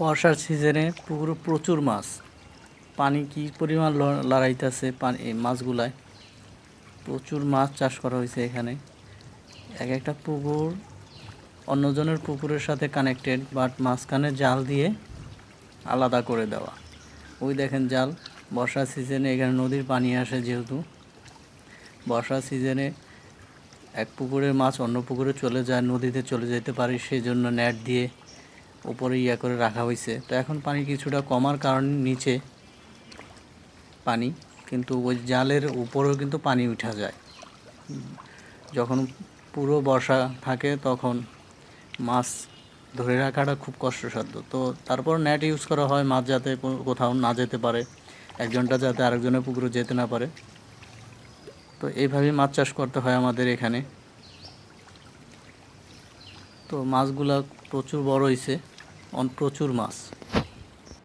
বর্ষার সিজনে পুকুরে প্রচুর মাছ। পানি কি পরিমাণ লড়াইতেছে পানি, এই মাছগুলায়? প্রচুর মাছ চাষ করা হয়েছে এখানে। এক একটা পুকুর, অন্যজনের পুকুরের সাথে কানেক্টেড বাট মাঝখানে জাল দিয়ে আলাদা করে দেওয়া। ওই দেখেন জাল, বর্ষার সিজনে এখানে নদীর পানি আসে যেহেতু। বর্ষার সিজনে এক পুকুরের মাছ অন্য পুকুরে চলে যায়, নদীতে চলে যেতে পারে সেই জন্য নেট দিয়ে উপরে ইয়া করে রাখা হয়েছে তো এখন পানি কিছুটা কমার কারণে নিচে পানি, কিন্তু ওই জালের উপরেও কিন্তু পানি উঠা যায়। যখন পুরো বর্ষা থাকে তখন মাছ ধরে রাখাটা খুব কষ্টসাধ্য। তো তারপর নেট ইউজ করা হয় মাছ যাতে কোথাও না যেতে পারে, একজনটা যাতে আরেকজনের পুকুরে যেতে না পারে। তো এইভাবেই মাছ চাষ করতে হয় আমাদের এখানে। তো মাছগুলা প্রচুর বড় হয়েছে প্রচুর মাছ।